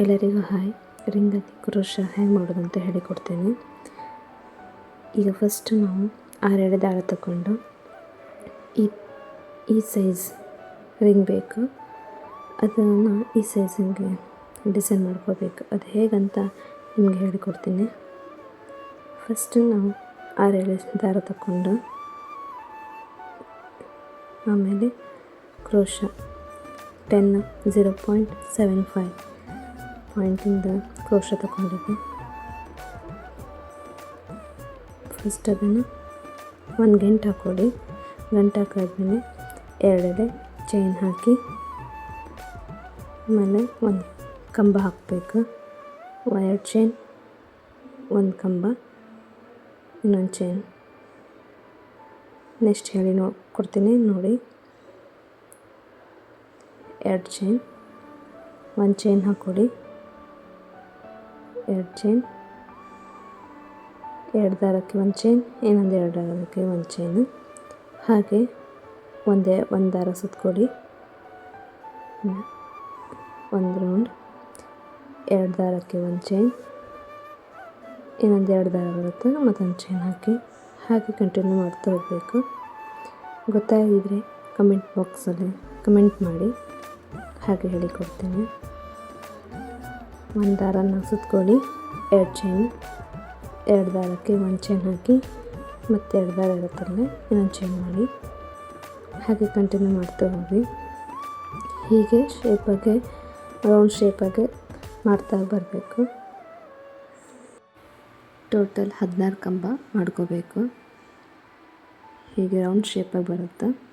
ಎಲ್ಲರಿಗೂ hi. ರಿಂಗಲ್ಲಿ crochet ಹೆಂಗೆ ಮಾಡೋದು ಅಂತ ಹೇಳಿಕೊಡ್ತೇನೆ ಈಗ ಫಸ್ಟ್ ನಾವು ಆರೆಳೆ ದಾರ ತಗೊಂಡು ಈ ಈ ಸೈಜ್ ರಿಂಗ್ ಬೇಕು. ಅದನ್ನು ಈ ಸೈಜಿಗೆ ಡಿಸೈನ್ ಮಾಡ್ಕೋಬೇಕು. ಅದು ಹೇಗಂತ ನಿಮಗೆ ಹೇಳಿಕೊಡ್ತೀನಿ ಫಸ್ಟ್ ನಾವು ಆರೆಳೆ ದಾರ ತಗೊಂಡು ಆಮೇಲೆ crochet ten zero point seven five ಪಾಯಿಂಟಿಂದ crochet ತಗೊಂಡಿದ್ದೆ. ಫಸ್ಟ್ ಅದನ್ನು ಒಂದು ಗಂಟು ಹಾಕ್ಕೊಳ್ಳಿ. ಗಂಟೆ ಹಾಕಾದ್ಮೇಲೆ ಎರಡೆಡೆ ಚೈನ್ ಹಾಕಿ, ಆಮೇಲೆ ಒಂದು ಕಂಬ ಹಾಕಬೇಕು. ಎರಡು ಚೈನ್ ಒಂದು ಕಂಬ, ಇನ್ನೊಂದು ಚೈನ್ ನೆಕ್ಸ್ಟ್ ಹೇಳಿ ನೋ, ಕೊಡ್ತೀನಿ, ನೋಡಿ. ಎರಡು ಚೈನ್ ಒಂದು ಚೈನ್ ಹಾಕ್ಕೊಡಿ ಎರಡು ಚೈನ್ ಎರಡು ದಾರಕ್ಕೆ ಒಂದು ಚೈನ್ ಇನ್ನೊಂದು ಎರಡು ದಾರಕ್ಕೆ ಒಂದು ಚೈನು ಹಾಗೆ ಒಂದೇ, ಒಂದು ದಾರ ಸುತ್ತಕೊಡಿ ಒಂದು ರೌಂಡ್ ಎರಡು ದಾರಕ್ಕೆ ಒಂದು ಚೈನ್ ಇನ್ನೊಂದು ಎರಡು ದಾರ ಬರುತ್ತೆ, ಮತ್ತೊಂದು ಚೈನ್ ಹಾಕಿ. ಹಾಗೆ ಕಂಟಿನ್ಯೂ ಮಾಡ್ತಾ ಹೋಗಬೇಕು. ಗೊತ್ತಾಗಿದ್ರೆ ಕಮೆಂಟ್ ಬಾಕ್ಸಲ್ಲಿ ಕಮೆಂಟ್ ಮಾಡಿ. ಹಾಗೆ ಹೇಳಿಕೊಡ್ತೀನಿ. ಒಂದು ದಾರನ ಸುತ್ಕೊಳ್ಳಿ ಎರಡು ಚೈನ್, ಎರಡು ದಾರಕ್ಕೆ ಒಂದು ಚೈನ್ ಹಾಕಿ, ಮತ್ತೆ ಎರಡು ದಾರ ಇರುತ್ತಲ್ಲೇ ಇನ್ನೊಂದು ಚೈನ್ ಮಾಡಿ. ಹಾಗೆ ಕಂಟಿನ್ಯೂ ಮಾಡ್ತಾ ಹೋಗಿ ಹೀಗೆ ಶೇಪಾಗೆ ರೌಂಡ್ ಶೇಪಾಗೆ ಮಾಡ್ತಾ ಬರಬೇಕು. ಟೋಟಲ್ ಹದಿನಾರು ಕಂಬ ಮಾಡ್ಕೋಬೇಕು. ಹೀಗೆ ರೌಂಡ್ ಶೇಪಾಗಿ ಬರುತ್ತೆ.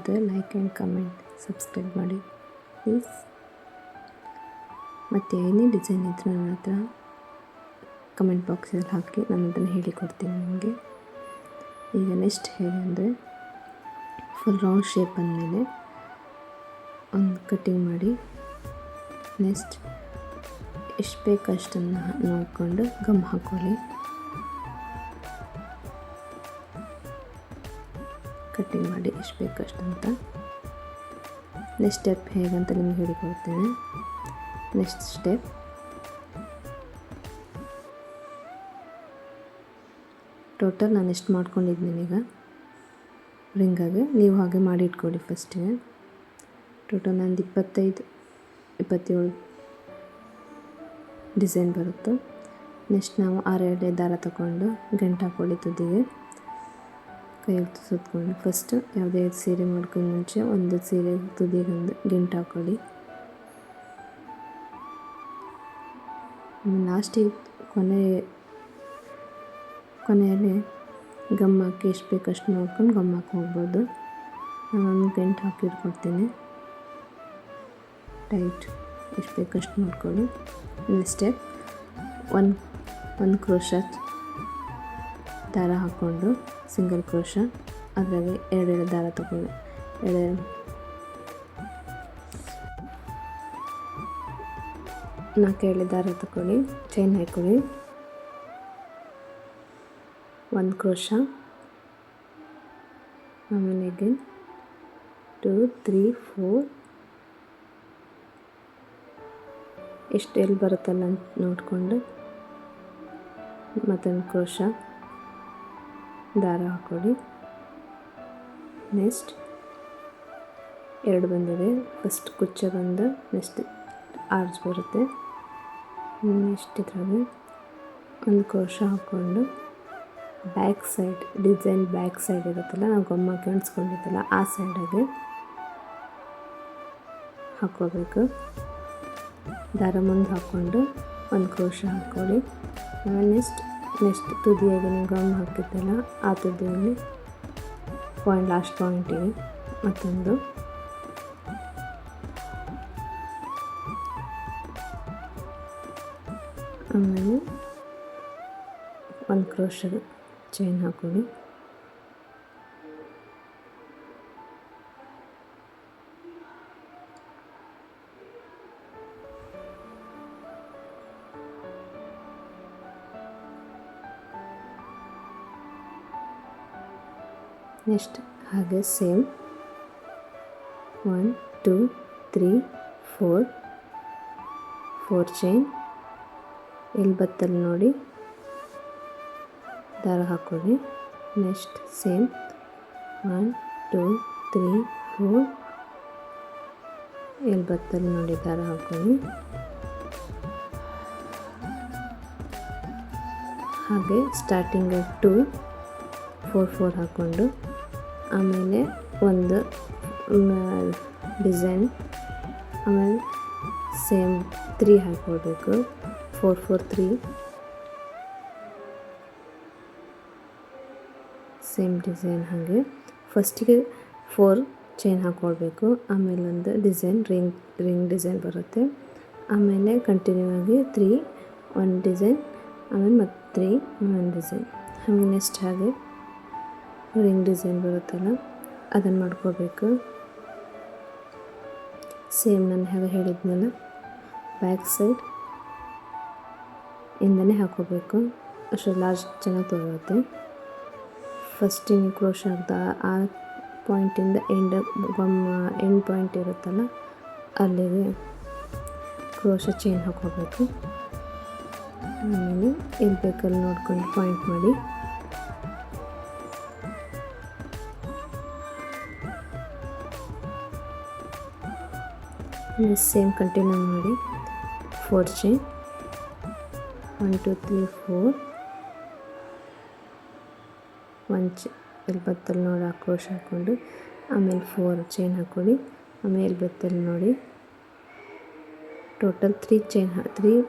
ಆದರೆ ಲೈಕ್ ಆ್ಯಂಡ್ ಕಮೆಂಟ್, ಸಬ್ಸ್ಕ್ರೈಬ್ ಮಾಡಿ, ಪ್ಲೀಸ್. ಮತ್ತು ಏನೇ ಡಿಸೈನ್ ಇದ್ರೆ ನನ್ನ ಹತ್ರ ಕಮೆಂಟ್ ಬಾಕ್ಸಲ್ಲಿ ಹಾಕಿ, ನಾನು ಅದನ್ನು ಹೇಳಿಕೊಡ್ತೀನಿ ನಿಮಗೆ. ಈಗ ನೆಕ್ಸ್ಟ್ ಹೇಗೆ ಅಂದರೆ ಫುಲ್ ರೌಂಡ್ ಶೇಪ್ ಅಂದಮೇಲೆ ಒಂದು ಕಟ್ಟಿಂಗ್ ಮಾಡಿ ನೆಕ್ಸ್ಟ್ ಎಷ್ಟು ಬೇಕಷ್ಟನ್ನು ನೋಡಿಕೊಂಡು ಗಮ್ ಹಾಕ್ಕೊಳ್ಳಿ ಕಟ್ಟಿಂಗ್ ಮಾಡಿ ಎಷ್ಟು ಬೇಕಷ್ಟು ಅಂತ ನೆಕ್ಸ್ಟ್ ಸ್ಟೆಪ್ ಹೇಗಂತ ನಿಮಗೆ ಹೇಳಿಕೊಡ್ತೇನೆ. ನೆಕ್ಸ್ಟ್ ಸ್ಟೆಪ್ ಟೋಟಲ್ ನಾನು ಎಷ್ಟು ಮಾಡ್ಕೊಂಡಿದ್ದೀನಿ ಈಗ? ರಿಂಗಾಗೆ ನೀವು ಹಾಗೆ ಮಾಡಿ ಇಟ್ಕೊಳ್ಳಿ ಫಸ್ಟಿಗೆ ಟೋಟಲ್ ನಂದು ಇಪ್ಪತ್ತೈದು, ಇಪ್ಪತ್ತೇಳು ಡಿಸೈನ್ ಬರುತ್ತೆ. ನೆಕ್ಸ್ಟ್ ನಾವು ಆರೆರಡೆ ದಾರ ತಗೊಂಡು ಗಂಟು ಹಾಕ್ಕೊಳ್ಳಿ ತುದಿಗೆ. ಕೈಯಲ್ಲಿ ಸುತ್ಕೊಂಡು ಫಸ್ಟು ಯಾವುದೇ ಸೀರೆ ಮಾಡ್ಕೊಂಡು ಮುಂಚೆ ಒಂದು ಸೀರೆ ತುದಿಗೆ ಒಂದು ಗಂಟು ಹಾಕೊಳ್ಳಿ. ಲಾಸ್ಟಿಗೆ ಕೊನೆ, ಕೊನೆಯಲ್ಲಿ ಗಮ್ ಹಾಕಿ ಎಷ್ಟು ಬೇಕಷ್ಟು ನೋಡ್ಕೊಂಡು ಗಮ್ ಹಾಕಿ ಹೋಗ್ಬೋದು. ನಾನೊಂದು ಗಂಟು ಹಾಕಿಟ್ಕೊಡ್ತೀನಿ ಟೈಟ್ ಎಷ್ಟು ಬೇಕಷ್ಟು ನೋಡ್ಕೊಳ್ಳಿ. ನೆಕ್ಸ್ಟ್ ಸ್ಟೆಪ್ ಒಂದು ಒಂದು ಕ್ರೋಶ ದಾರ ಹಾಕ್ಕೊಂಡು ಸಿಂಗಲ್ ಕ್ರೋಶ, ಅದರಲ್ಲಿ ಎರಡೆರಡು ದಾರ ತಗೊಂಡು ಎರಡು ನಾಲ್ಕು ಎರಡು ದಾರ ತಗೊಳ್ಳಿ ಚೈನ್ ಹಾಕೊಳ್ಳಿ. ಒಂದು ಕ್ರೋಶ, ಆಮೇಲೆ ಅಗೇನ್ ಟೂ ತ್ರೀ ಫೋರ್ ಎಷ್ಟು ಎಲ್ಲಿ ಬರುತ್ತಲ್ಲ ನೋಡಿಕೊಂಡು ಮತ್ತೊಂದು ಕ್ರೋಶ. ದಾರ ಹಾಕ್ಕೊಳ್ಳಿ. ನೆಕ್ಸ್ಟ್ ಎರಡು ಬಂದಿದೆ ಫಸ್ಟ್ ಕುಚ್ಚ ಬಂದು ನೆಕ್ಸ್ಟ್ ಆರ್ಚ್ ಬರುತ್ತೆ. ನೆಕ್ಸ್ಟ್ ಇದ್ರಾಗೆ ಒಂದು ಕೋಶ ಹಾಕ್ಕೊಂಡು back side, design back side ಇರುತ್ತಲ್ಲ, ನಾವು ಗೊಮ್ಮ ಕೆಣಿಸ್ಕೊಂಡಿದ್ದಲ್ಲ ಆ ಸೈಡಾಗೆ ಹಾಕ್ಕೋಬೇಕು. ದಾರ ಮುಂದೆ ಹಾಕ್ಕೊಂಡು ಒಂದು ಕೋಶ ಹಾಕ್ಕೊಳ್ಳಿ. ನೆಕ್ಸ್ಟ್ ನೆಕ್ಸ್ಟ್ ತುದಿಯಾಗಿ ನೀವು ಗಮ್ ಹಾಕಿದ್ದಲ್ಲ ಆ ತುದಿಯಲ್ಲಿ ಪಾಯಿಂಟ್ ಲಾಸ್ಟ್ ಪಾಯಿಂಟಿಗೆ ಮತ್ತೊಂದು. ಆಮೇಲೆ ಒಂದು ಕ್ರೋಶ ಚೈನ್ ಹಾಕೊಳ್ಳಿ. ನೆಕ್ಸ್ಟ್ ಹಾಗೆ same. One, two, three, four four chain. ಎಲ್ಲಿ ಬತ್ತಲ್ಲಿ ನೋಡಿ. ದಾರ ಹಾಕೊಳ್ಳಿ. Next same. One, two, three, four. ಎಲ್ಲಿ ಬತ್ತಲ್ಲಿ ನೋಡಿ ದಾರ ಹಾಕೊಳ್ಳಿ. ಹಾಗೆ ಸ್ಟಾರ್ಟಿಂಗ್ ಟೂ ಫೋರ್ ಫೋರ್ ಹಾಕ್ಕೊಂಡು ಆಮೇಲೆ ಒಂದು ಡಿಸೈನ್, ಆಮೇಲೆ same three ಹಾಕ್ಕೊಡ್ಬೇಕು. Four four, three. Same design ಹಾಗೆ. ಫಸ್ಟಿಗೆ ಫೋರ್ ಚೈನ್ ಹಾಕ್ಕೊಳ್ಬೇಕು ಆಮೇಲೆ ಒಂದು ಡಿಸೈನ್ ರಿಂಗ್ ರಿಂಗ್ ಡಿಸೈನ್ ಬರುತ್ತೆ. ಆಮೇಲೆ ಕಂಟಿನ್ಯೂ ಆಗಿ ತ್ರೀ ಒಂದು ಡಿಸೈನ್, ಆಮೇಲೆ ಮತ್ತು ತ್ರೀ ಒಂದು ಡಿಸೈನ್. ಆಮೇಲೆ ನೆಕ್ಸ್ಟ್ ಹಾಗೆ. ರಿಂಗ್ ಡಿಸೈನ್ ಬರುತ್ತಲ್ಲ ಅದನ್ನು ಮಾಡ್ಕೋಬೇಕು. ಸೇಮ್ ನಾನು ಹೇಗೆ ಹೇಳಿದ್ಮೇಲೆ ಬ್ಯಾಕ್ ಸೈಡ್ ಇಂದನೇ ಹಾಕೋಬೇಕು. ಅಷ್ಟು ಲಾರ್ಜ್ ಚೆನ್ನಾಗಿ ತಗೋತ್ತೆ ಫಸ್ಟಿಂಗ್ ಕ್ರೋಶ ಆಗ್ದ ಆ ಪಾಯಿಂಟಿಂದ ಎಂಡ್ ಎಂಡ್ ಪಾಯಿಂಟ್ ಇರುತ್ತಲ್ಲ, ಅಲ್ಲಿಗೆ ಕ್ರೋಶ ಚೈನ್ ಹಾಕೋಬೇಕು. ಆಮೇಲೆ ಇಲ್ಲಿ ಬೇಕಲ್ಲಿ ನೋಡ್ಕೊಂಡು ಪಾಯಿಂಟ್ ಮಾಡಿ. ಸೇಮ್ ಕಂಟಿನ್ಯೂ ಮಾಡಿ four chain one two three four one ಚ ಎಲ್ಲಿ ಬತ್ತಲ್ಲಿ ನೋಡಿ ಕ್ರೋಶ ಹಾಕ್ಕೊಂಡು, ಆಮೇಲೆ ಫೋರ್ ಚೈನ್ ಹಾಕ್ಕೊಳ್ಳಿ. ಆಮೇಲೆ ಬತ್ತಲ್ಲಿ ನೋಡಿ. Total three chain three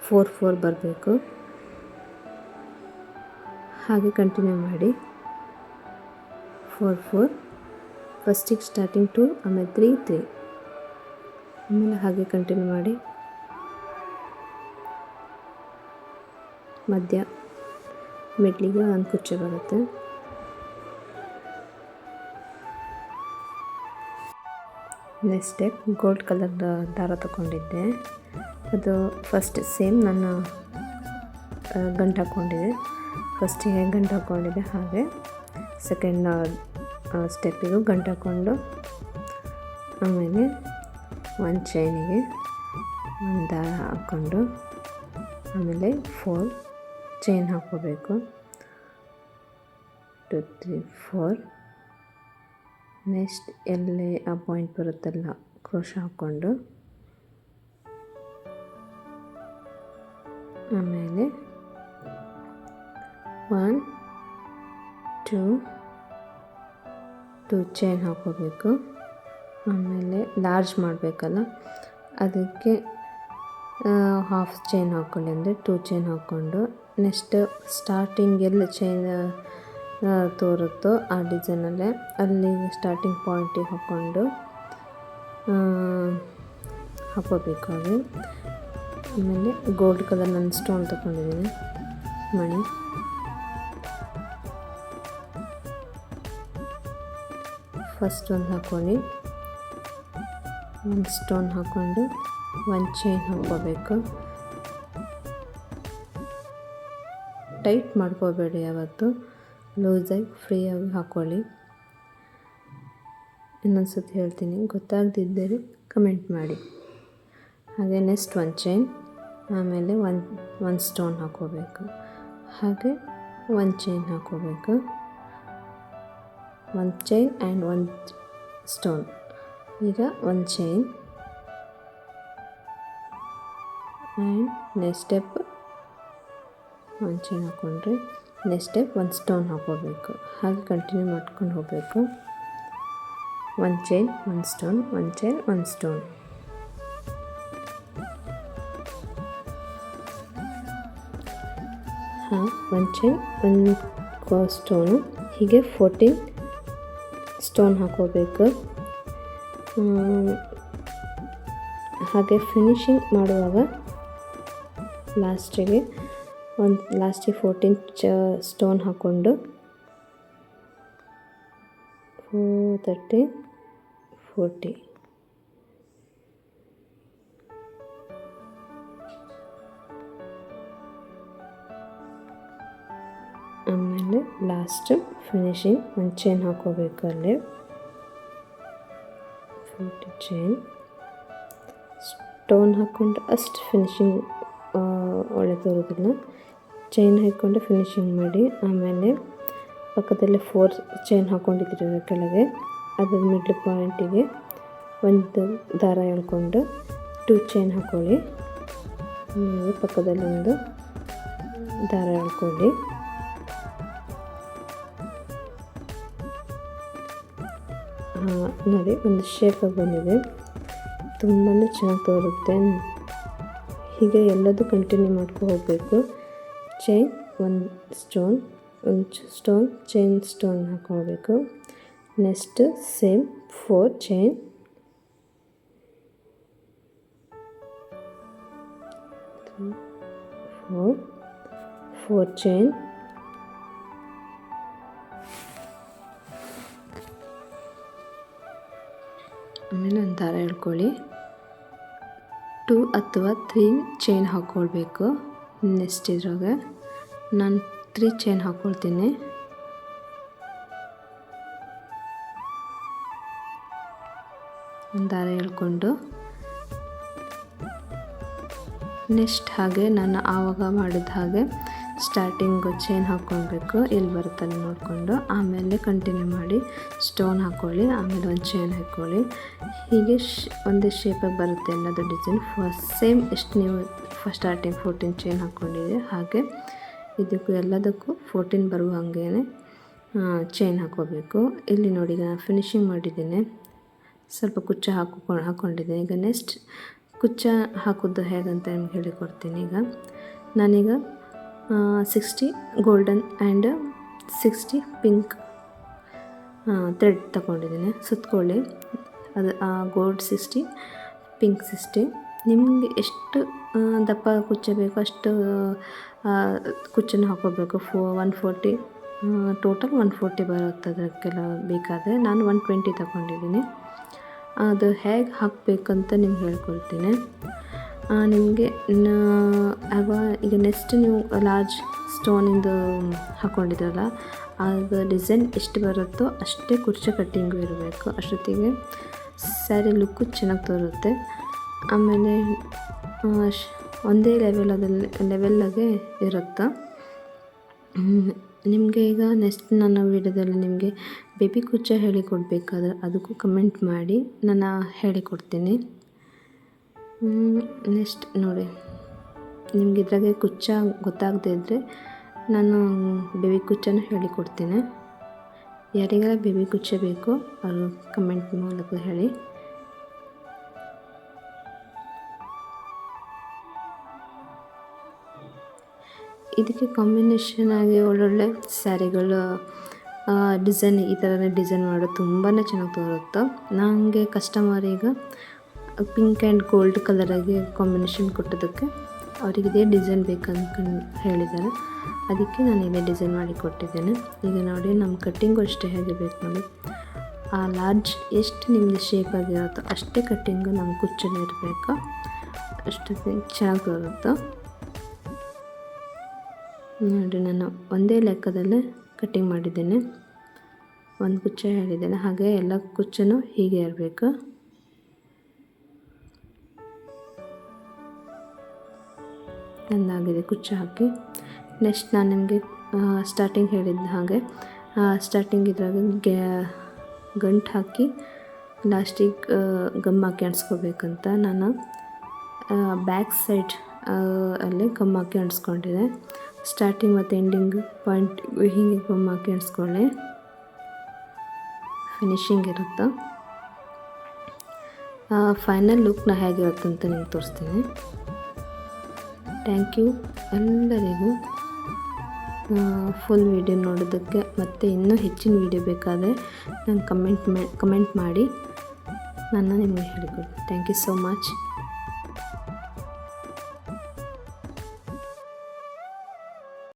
four four ಬರಬೇಕು. ಹಾಗೆ ಕಂಟಿನ್ಯೂ ಮಾಡಿ. ಫೋರ್ ಫೋರ್ ಫಸ್ಟಿಗೆ ಸ್ಟಾರ್ಟಿಂಗ್ ಟು ಆಮೇಲೆ ತ್ರೀ ತ್ರೀ ಆಮೇಲೆ ಹಾಗೆ ಕಂಟಿನ್ಯೂ ಮಾಡಿ. ಮಧ್ಯ ಮಿಡ್ಲಿಗೆ ಒಂದು ಕುಚ್ಚು ಬರುತ್ತೆ. ನೆಕ್ಸ್ಟ್ ಸ್ಟೆಪ್ ಗೋಲ್ಡ್ ಕಲರ್ ದಾರ ತಗೊಂಡಿದ್ದೆ. ಅದು ಫಸ್ಟ್ ಸೇಮ್ ನಾನು ಗಂಟು ಹಾಕ್ಕೊಂಡಿದ್ದೆ ಫಸ್ಟಿಗೆ ಗಂಟು ಹಾಕ್ಕೊಂಡಿದ್ದೆ ಹಾಗೆ. ಸೆಕೆಂಡ್ ಸ್ಟೆಪ್ಪಿಗೂ ಗಂಟು ಹಾಕ್ಕೊಂಡು ಆಮೇಲೆ ಒಂದು ಚೈನಿಗೆ ಒಂದು ದಾರ ಹಾಕ್ಕೊಂಡು ಆಮೇಲೆ ಫೋರ್ ಚೈನ್ ಹಾಕ್ಕೋಬೇಕು. ಟು ತ್ರೀ ಫೋರ್ ನೆಕ್ಸ್ಟ್ ಎಲ್ಲಿ ಆ ಪಾಯಿಂಟ್ ಬರುತ್ತಲ್ಲ ಕ್ರೋಶ ಹಾಕ್ಕೊಂಡು ಆಮೇಲೆ ಒನ್ ಟೂ ಟು ಚೈನ್ ಹಾಕೋಬೇಕು ಆಮೇಲೆ ಲಾರ್ಜ್ ಮಾಡಬೇಕಲ್ಲ? ಅದಕ್ಕೆ ಹಾಫ್ ಚೈನ್ ಹಾಕ್ಕೊಳ್ಳಿ ಅಂದರೆ ಟೂ ಚೈನ್ ಹಾಕ್ಕೊಂಡು ನೆಕ್ಸ್ಟ್ ಸ್ಟಾರ್ಟಿಂಗ್ ಎಲ್ಲಿ ಚೈನ್ ತೋರುತ್ತೋ ಆ ಡಿಸೈನಲ್ಲೇ ಅಲ್ಲಿ ಸ್ಟಾರ್ಟಿಂಗ್ ಪಾಯಿಂಟಿಗೆ ಹಾಕ್ಕೊಂಡು ಹಾಕೋಬೇಕು ಅದು ಆಮೇಲೆ ಗೋಲ್ಡ್ ಕಲರ್ ನನ್ನ ಸ್ಟೋನ್ ತಗೊಂಡಿದ್ದೀನಿ. ಮಣಿ. ಫಸ್ಟ್ ಒಂದು ಹಾಕ್ಕೊಂಡು ಒಂದು ಸ್ಟೋನ್ ಹಾಕ್ಕೊಂಡು ಒಂದು ಚೈನ್ ಹಾಕ್ಕೋಬೇಕು. ಟೈಟ್ ಮಾಡ್ಕೋಬೇಡಿ ಯಾವತ್ತು. ಲೂಸಾಗಿ ಫ್ರೀಯಾಗಿ ಹಾಕ್ಕೊಳ್ಳಿ. ಇನ್ನೊಂದು ಸತಿ ಹೇಳ್ತೀನಿ, ಗೊತ್ತಾಗದಿದ್ದರೆ ಕಮೆಂಟ್ ಮಾಡಿ. ಹಾಗೆ ನೆಕ್ಸ್ಟ್ ಒಂದು ಚೈನ್, ಆಮೇಲೆ ಒಂದು ಒಂದು ಸ್ಟೋನ್ ಹಾಕ್ಕೋಬೇಕು. ಹಾಗೆ ಒಂದು ಚೈನ್ ಹಾಕ್ಕೋಬೇಕು. ಒಂದು ಚೈನ್ ಆ್ಯಂಡ್ ಒಂದು ಸ್ಟೋನ್. ಈಗ ಒಂದು ಚೈನ್ ಆ್ಯಂಡ್ ನೆಕ್ಸ್ಟ್ ಸ್ಟೆಪ್ ಒಂದು ಚೈನ್ ಹಾಕ್ಕೊಂಡ್ರೆ ನೆಕ್ಸ್ಟ್ ಸ್ಟೆಪ್ ಒಂದು ಸ್ಟೋನ್ ಹಾಕೋಬೇಕು ಹಾಗೆ ಕಂಟಿನ್ಯೂ ಮಾಡ್ಕೊಂಡು ಹೋಗಬೇಕು. ಒಂದು ಚೈನ್ ಒಂದು ಸ್ಟೋನ್ ಒಂದು ಚೈನ್ ಒಂದು ಸ್ಟೋನ್ ಹಾಂ, ಒಂದು ಚೈನ್ ಒಂದು ಸ್ಟೋನು ಹೀಗೆ ಫೋರ್ಟೀನ್ ಸ್ಟೋನ್ ಹಾಕೋಬೇಕು ಹಾಗೆ ಫಿನಿಶಿಂಗ್ ಮಾಡುವಾಗ ಲಾಸ್ಟಿಗೆ ಒಂದು ಲಾಸ್ಟಿಗೆ ಫೋರ್ಟೀನ್ ಸ್ಟೋನ್ ಹಾಕ್ಕೊಂಡು ಫೋರ್ ತರ್ಟಿ ಫೋರ್ಟಿ ಆಮೇಲೆ ಲಾಸ್ಟ್ ಫಿನಿಶಿಂಗ್ ಒಂದು ಚೈನ್ ಹಾಕೋಬೇಕು ಅಲ್ಲಿ. ಫೋರ್ಟಿ ಚೈನ್ ಸ್ಟೋನ್ ಹಾಕ್ಕೊಂಡು ಅಷ್ಟು ಫಿನಿಶಿಂಗ್ ಒಳ್ಳೆ ತೋರೋದಿಲ್ಲ ಚೈನ್ ಹಾಕ್ಕೊಂಡು ಫಿನಿಶಿಂಗ್ ಮಾಡಿ, ಆಮೇಲೆ ಪಕ್ಕದಲ್ಲಿ ಫೋರ್ ಚೈನ್ ಹಾಕ್ಕೊಂಡಿದ್ದೀರ ಕೆಳಗೆ, ಅದರ ಮಿಡ್ಲ್ ಪಾಯಿಂಟಿಗೆ ಒಂದು ದಾರ ಎಳ್ಕೊಂಡು ಟೂ ಚೈನ್ ಹಾಕ್ಕೊಳ್ಳಿ ಪಕ್ಕದಲ್ಲಿ ಒಂದು ದಾರ ಎಳ್ಕೊಳ್ಳಿ. ನೋಡಿ, ಒಂದು ಶೇಪಾಗಿ ಬಂದಿದೆ. ತುಂಬಾ ಚೆನ್ನಾಗಿ ತೋರುತ್ತೆ. ಹೀಗೆ ಎಲ್ಲದೂ ಕಂಟಿನ್ಯೂ ಮಾಡ್ಕೊ ಹೋಗಬೇಕು. ಚೈನ್ ಒಂದು ಸ್ಟೋನ್ ಒಂದು ಸ್ಟೋನ್ ಚೈನ್ ಸ್ಟೋನ್ ಹಾಕೋಬೇಕು next same four chain four four chain ಆಮೇಲೆ ಒಂದು ದಾರ ಹೇಳ್ಕೊಳ್ಳಿ. ಟೂ ಅಥವಾ ತ್ರೀ ಚೈನ್ ಹಾಕ್ಕೊಳ್ಬೇಕು. ನೆಕ್ಸ್ಟ್ ಇದ್ರಾಗ ನಾನು ತ್ರೀ ಚೈನ್ ಹಾಕ್ಕೊಳ್ತೀನಿ. ಒಂದು ದಾರ ಹೇಳ್ಕೊಂಡು. ನೆಕ್ಸ್ಟ್ ಹಾಗೆ ನಾನು ಆವಾಗ ಮಾಡಿದ ಹಾಗೆ ಸ್ಟಾರ್ಟಿಂಗು ಚೈನ್ ಹಾಕ್ಕೊಳ್ಬೇಕು ಇಲ್ಲಿ ಬರುತ್ತಲ್ಲ ನೋಡಿಕೊಂಡು. ಆಮೇಲೆ ಕಂಟಿನ್ಯೂ ಮಾಡಿ ಸ್ಟೋನ್ ಹಾಕ್ಕೊಳ್ಳಿ ಆಮೇಲೆ ಒಂದು ಚೈನ್ ಹಾಕ್ಕೊಳ್ಳಿ ಹೀಗೆ ಶ್, ಒಂದೇ ಶೇಪಾಗಿ ಬರುತ್ತೆ ಎಲ್ಲದು ಡಿಸೈನ್ ಫಸ್ಟ್ ಸೇಮ್ ಎಷ್ಟು ನೀವು ಫಸ್ಟ್ ಸ್ಟಾರ್ಟಿಂಗ್ ಫೋರ್ಟೀನ್ ಚೈನ್ ಹಾಕ್ಕೊಂಡಿದೆ ಹಾಗೆ ಇದಕ್ಕೂ ಎಲ್ಲದಕ್ಕೂ ಫೋರ್ಟೀನ್ ಬರುವ ಹಾಗೇ ಚೈನ್ ಹಾಕ್ಕೋಬೇಕು ಇಲ್ಲಿ ನೋಡಿ ನಾನು ಫಿನಿಶಿಂಗ್ ಮಾಡಿದ್ದೇನೆ. ಸ್ವಲ್ಪ ಕುಚ್ಚ ಹಾಕಿ ಹಾಕ್ಕೊಂಡಿದ್ದೀನಿ ಈಗ ನೆಕ್ಸ್ಟ್ ಕುಚ್ಚ ಹಾಕೋದು ಹೇಗಂತ ನಿಮ್ಗೆ ಹೇಳಿಕೊಡ್ತೀನಿ ಈಗ. ನಾನೀಗ sixty golden and sixty pink thread ತಗೊಂಡಿದ್ದೀನಿ ಸುತ್ತಕೊಳ್ಳಿ ಅದು ಗೋಲ್ಡ್ ಸಿಕ್ಸ್ಟಿ ಪಿಂಕ್ ಸಿಕ್ಸ್ಟಿ ನಿಮಗೆ ಎಷ್ಟು ದಪ್ಪ ಕುಚ್ಚ ಬೇಕೋ ಅಷ್ಟು ಕುಚ್ಚನ್ನು ಹಾಕೋಬೇಕು ಫೋ one forty total one forty ಬರುತ್ತೆ ಅದಕ್ಕೆಲ್ಲ ಬೇಕಾದರೆ. ನಾನು ಒನ್ ಟ್ವೆಂಟಿ ತಗೊಂಡಿದ್ದೀನಿ. ಅದು ಹೇಗೆ ಹಾಕಬೇಕಂತ ನಿಮ್ಗೆ ಹೇಳ್ಕೊಳ್ತೀನಿ ನಿಮಗೆ ಆಗ ಈಗ ನೆಕ್ಸ್ಟ್ ನೀವು ಲಾರ್ಜ್ ಸ್ಟೋನಿಂದು ಹಾಕ್ಕೊಂಡಿದ್ರಲ್ಲ ಆಗ ಡಿಸೈನ್ ಎಷ್ಟು ಬರುತ್ತೋ ಅಷ್ಟೇ ಕುರ್ಚಿ ಕಟ್ಟಿಂಗು ಇರಬೇಕು. ಅಷ್ಟೊತ್ತಿಗೆ ಸ್ಯಾರಿ ಲುಕ್ಕು ಚೆನ್ನಾಗಿ ತೋರುತ್ತೆ. ಆಮೇಲೆ ಒಂದೇ ಲೆವೆಲ್ ಅದಲ್ಲಿ ಲೆವೆಲ್ಲಾಗೆ ಇರುತ್ತೆ. ನಿಮಗೆ ಈಗ ನೆಕ್ಸ್ಟ್ ನನ್ನ ವಿಡಿಯೋದಲ್ಲಿ ನಿಮಗೆ ಬೇಬಿ ಕುಚ್ಚ ಹೇಳಿಕೊಡ್ಬೇಕಾದ್ರೆ ಅದಕ್ಕೂ ಕಮೆಂಟ್ ಮಾಡಿ ನಾನು ಹೇಳಿಕೊಡ್ತೀನಿ. ನೆಕ್ಸ್ಟ್ ನೋಡಿ, ನಿಮ್ಗೆ ಇದ್ರಾಗೆ ಕುಚ್ಚ ಗೊತ್ತಾಗದೇ ಇದ್ದರೆ ನಾನು ಬೇಬಿ ಕುಚ್ಚನ ಹೇಳಿಕೊಡ್ತೇನೆ. ಯಾರಿಗೆಲ್ಲ ಬೇಬಿ ಕುಚ್ಚ ಬೇಕು ಅವರು ಕಮೆಂಟ್ ಮೂಲಕ ಹೇಳಿ. ಇದಕ್ಕೆ ಕಾಂಬಿನೇಷನ್ ಆಗಿ ಒಳ್ಳೊಳ್ಳೆ ಸ್ಯಾರಿಗಳು ಡಿಸೈನ್ ಈ ಥರನೇ ಡಿಸೈನ್ ಮಾಡೋದು ತುಂಬಾ ಚೆನ್ನಾಗಿ ತೋರುತ್ತೆ. ನನಗೆ ಕಸ್ಟಮರ್ ಈಗ ಪಿಂಕ್ ಆ್ಯಂಡ್ ಗೋಲ್ಡ್ ಕಲರಾಗಿ ಕಾಂಬಿನೇಷನ್ ಕೊಟ್ಟಿದ್ದಕ್ಕೆ ಅವ್ರಿಗೆ ಇದೇ ಡಿಸೈನ್ ಬೇಕಂದ್ಕೊಂಡು ಹೇಳಿದ್ದಾರೆ. ಅದಕ್ಕೆ ನಾನು ಇದೇ ಡಿಸೈನ್ ಮಾಡಿ ಕೊಟ್ಟಿದ್ದೇನೆ. ಈಗ ನೋಡಿ, ನಮ್ಮ ಕಟ್ಟಿಂಗು ಅಷ್ಟೇ ಹೇಗೆ ಬೇಕು ನೋಡಿ. ಆ ಲಾರ್ಜ್ ಎಷ್ಟು ನಿಮ್ಮದು ಶೇಪ್ ಆಗಿರುತ್ತೋ ಅಷ್ಟೇ ಕಟ್ಟಿಂಗು ನಮ್ಮ ಕುಚ್ಚಲ್ಲಿ ಇರಬೇಕು. ಅಷ್ಟು ಚೆನ್ನಾಗಿ ಬರುತ್ತೆ ನೋಡಿ, ನಾನು ಒಂದೇ ಲೆಕ್ಕದಲ್ಲೇ ಕಟ್ಟಿಂಗ್ ಮಾಡಿದ್ದೇನೆ. ಒಂದು ಕುಚ್ಚ ಹೇಳಿದ್ದೇನೆ. ಹಾಗೆ ಎಲ್ಲ ಕುಚ್ಚನೂ ಹೀಗೆ ಇರಬೇಕು. ನಂದಾಗಿದೆ ಕುಚ್ಚು ಹಾಕಿ. ನೆಕ್ಸ್ಟ್ ನಾನು ನಿಮಗೆ ಸ್ಟಾರ್ಟಿಂಗ್ ಹೇಳಿದ್ದ ಹಾಗೆ. ಸ್ಟಾರ್ಟಿಂಗ್ ಇದ್ರಾಗ ಗಂಟು ಹಾಕಿ ಲಾಸ್ಟಿಗೆ ಗಮ್ ಹಾಕಿ ಅಂಟಿಸ್ಕೋಬೇಕಂತ ನಾನು. ಬ್ಯಾಕ್ ಸೈಡ್ ಅಲ್ಲಿ ಗಮ್ ಹಾಕಿ ಅಂಟ್ಸ್ಕೊಂಡಿದೆ ಸ್ಟಾರ್ಟಿಂಗ್ ಮತ್ತು ಎಂಡಿಂಗ್ ಪಾಯಿಂಟ್ ಹೀಗೆ ಗಮ್ ಹಾಕಿ ಅಂಟಿಸ್ಕೊಳ್ಳಿ. ಫಿನಿಶಿಂಗ್ ಇರುತ್ತೆ? ಫೈನಲ್ ಲುಕ್ನ ಹೇಗಿರುತ್ತೆ ಅಂತ ನಿಮ್ಗೆ ತೋರಿಸ್ತೀನಿ. ಥ್ಯಾಂಕ್ ಯು ಎಲ್ಲರಿಗೂ ಫುಲ್ ವೀಡಿಯೋ ನೋಡೋದಕ್ಕೆ ಮತ್ತು ಇನ್ನೂ ಹೆಚ್ಚಿನ ವೀಡಿಯೋ ಬೇಕಾದರೆ ನಾನು ಕಮೆಂಟ್ ಮಾ ಕಮೆಂಟ್ ಮಾಡಿ. ನಾನು ನಿಮಗೆ ಹೇಳಿಕೊಡ್ತೀನಿ. Thank you so much